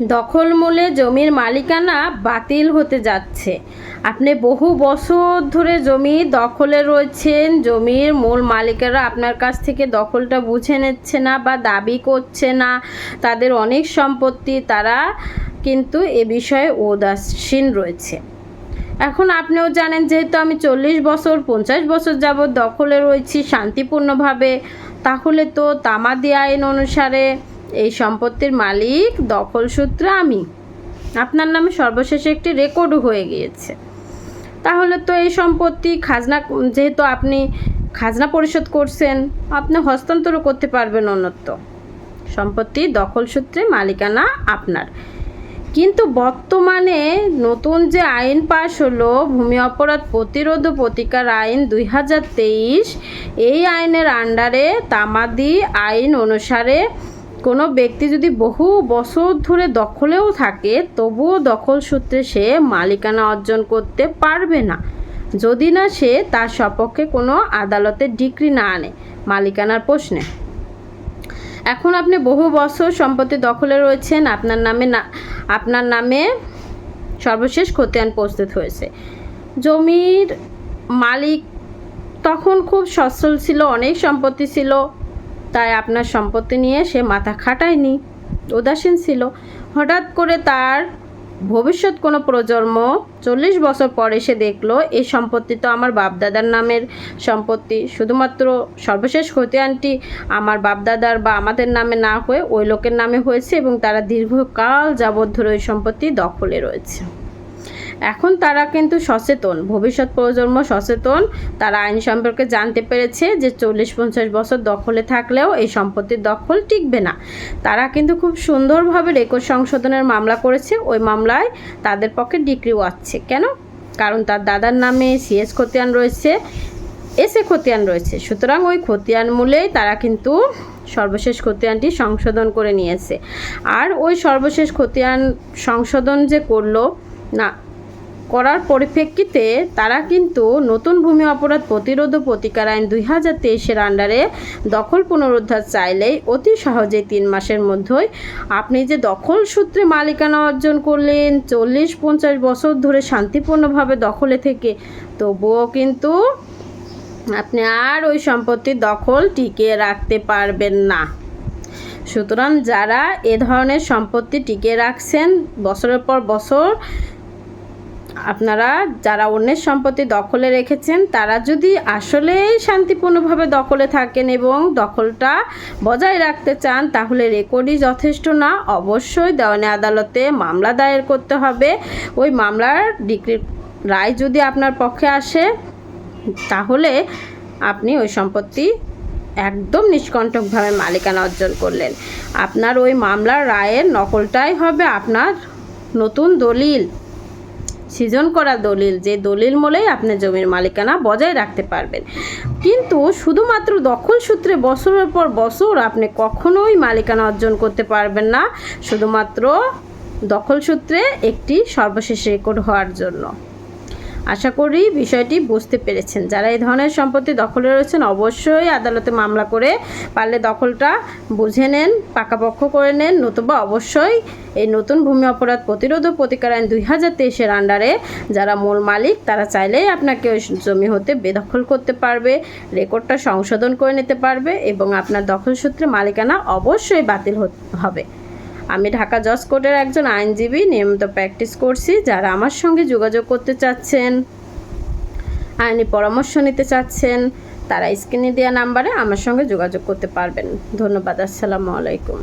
দখলমূলে জমির মালিকানা বাতিল হতে যাচ্ছে। আপনি বহু বছর ধরে জমি দখলে রয়েছেন, জমির মূল মালিকেরা আপনার কাছ থেকে দখলটা বুঝে নিচ্ছে না বা দাবি করছে না, তাদের অনেক সম্পত্তি, তারা কিন্তু এ বিষয়ে উদাসীন রয়েছে। এখন আপনিও জানেন, যেহেতু আমি চল্লিশ বছর, পঞ্চাশ বছর যাবৎ দখলে রয়েছি শান্তিপূর্ণভাবে, তাহলে তো তামাদি আইন অনুসারে এই সম্পত্তির মালিক দখল সূত্রে আমি। আপনার নামে সর্বশেষে একটি রেকর্ডও হয়ে গিয়েছে। তাহলে তো এই সম্পত্তি খাজনা যেহেতু আপনি খাজনা পরিশোধ করছেন, আপনি হস্তান্তরও করতে পারবেন অন্যত্র। সম্পত্তি দখল সূত্রে মালিকানা আপনার। কিন্তু বর্তমানে নতুন যে আইন পাশ হলো, ভূমি অপরাধ প্রতিরোধ প্রতিকার আইন দুই হাজার তেইশ, এই আইনের আন্ডারে তামাদি আইন অনুসারে কোনো ব্যক্তি যদি বহু বছর ধরে দখলেও থাকে, তবুও দখল সূত্রে সে মালিকানা অর্জন করতে পারবে না। যদি না সে, তার সপক্ষে কোনো আদালতের ডিগ্রি না আনে, মালিকানার প্রশ্নে। এখন আপনি বহু বছর সম্পত্তি দখলে রয়েছেন, আপনার নামে না, আপনার নামে সর্বশেষ খতিয়ান প্রস্তুত হয়েছে। জমির মালিক তখন খুব সচ্ছল ছিল, অনেক সম্পত্তি ছিল। তাই আপনার সম্পত্তি নিয়ে সে মাথা খাটায়নি। উদাসীন ছিল। হঠাৎ করে তার ভবিষ্যৎ কোনো প্রজন্ম চল্লিশ বছর পরে সে দেখল, এই সম্পত্তি তো আমার বাপদাদার নামের সম্পত্তি। শুধুমাত্র সর্বশেষ খতিয়ানটি আমার বাপদাদার বা আমাদের নামে না হয়ে ওই লোকের নামে হয়েছে এবং তারা দীর্ঘকাল যাবৎ ধরে ওই সম্পত্তি দখলে রয়েছে। এখন তারা কিন্তু সচেতন। ভবিষ্যৎ প্রজন্ম সচেতন। তারা আইন সম্পর্কে জানতে পেরেছে যে চল্লিশ পঞ্চাশ বছর দখলে থাকলেও এই সম্পত্তির দখল টিকবে না। তারা কিন্তু খুব সুন্দরভাবে রেকর্ড সংশোধনের মামলা করেছে। ওই মামলায় তাদের পক্ষে ডিক্রিও আছে কেন? কারণ তার দাদার নামে সিএস খতিয়ান রয়েছে, এসে খতিয়ান রয়েছে। সুতরাং ওই খতিয়ান মূলেই তারা কিন্তু সর্বশেষ খতিয়ানটি সংশোধন করে নিয়েছে। আর ওই সর্বশেষ খতিয়ান সংশোধন যে করল, না করার পরিপ্রেক্ষিতে তারা কিন্তু নতুন ভূমি অপরাধ প্রতিরোধ ও প্রতিকার আইন দুই হাজার তেইশের আন্ডারে দখল পুনরুদ্ধার চাইলেই অতি সহজেই তিন মাসের মধ্যেই আপনি যে দখল সূত্রে মালিকানা অর্জন করলেন, চল্লিশ পঞ্চাশ বছর ধরে শান্তিপূর্ণভাবে দখলে থেকে, তবুও কিন্তু আপনি আর ওই সম্পত্তির দখল টিকিয়ে রাখতে পারবেন না। সুতরাং যারা এ ধরনের সম্পত্তি টিকিয়ে রাখছেন, বছরের পর বছর আপনারা যারা অন্যের সম্পত্তি দখলে রেখেছেন, তারা যদি আসলেই শান্তিপূর্ণভাবে দখলে থাকেন এবং দখলটা বজায় রাখতে চান, তাহলে রেকর্ডই যথেষ্ট না। অবশ্যই দেওয়ানি আদালতে মামলা দায়ের করতে হবে। ওই মামলার ডিগ্রি রায় যদি আপনার পক্ষে আসে, তাহলে আপনি ওই সম্পত্তি একদম নিষ্কণ্টকভাবে মালিকানা অর্জন করলেন। আপনার ওই মামলার রায়ের নকলটাই হবে আপনার নতুন দলিল। সৃজন করা দলিল যে দলিল মূলেই আপনি জমির মালিকানা বজায় রাখতে পারবেন। কিন্তু শুধুমাত্র দখল সূত্রে বছরের পর বছর আপনি কখনোই মালিকানা অর্জন করতে পারবেন না, শুধুমাত্র দখল সূত্রে একটি সর্বশেষ রেকর্ড হওয়ার জন্য। আশা করি বিষয়টি বুঝতে পেরেছেন। যারা এই ধরনের সম্পত্তি দখলে রয়েছেন, অবশ্যই আদালতে মামলা করে পারলে দখলটা বুঝে নেন, পাকাপোক্ষ করে নেন, নতুবা অবশ্যই এই নতুন ভূমি অপরাধ প্রতিরোধ ও প্রতিকার আইন দুই হাজার তেইশের আন্ডারে যারা মূল মালিক, তারা চাইলেই আপনাকে ওই জমি হতে বেদখল করতে পারবে, রেকর্ডটা সংশোধন করে নিতে পারবে এবং আপনার দখল সূত্রে মালিকানা অবশ্যই বাতিল হবে। আমি ঢাকা জজ কোর্টের একজন আইনজীবী নিয়মিত প্র্যাকটিস করছি যারা আমার সঙ্গে যোগাযোগ করতে চাচ্ছেন, আইনি পরামর্শ নিতে চাচ্ছেন, তারা স্ক্রিনে দেওয়া নাম্বারে আমার সঙ্গে যোগাযোগ করতে পারবেন। ধন্যবাদ, আসসালামু আলাইকুম।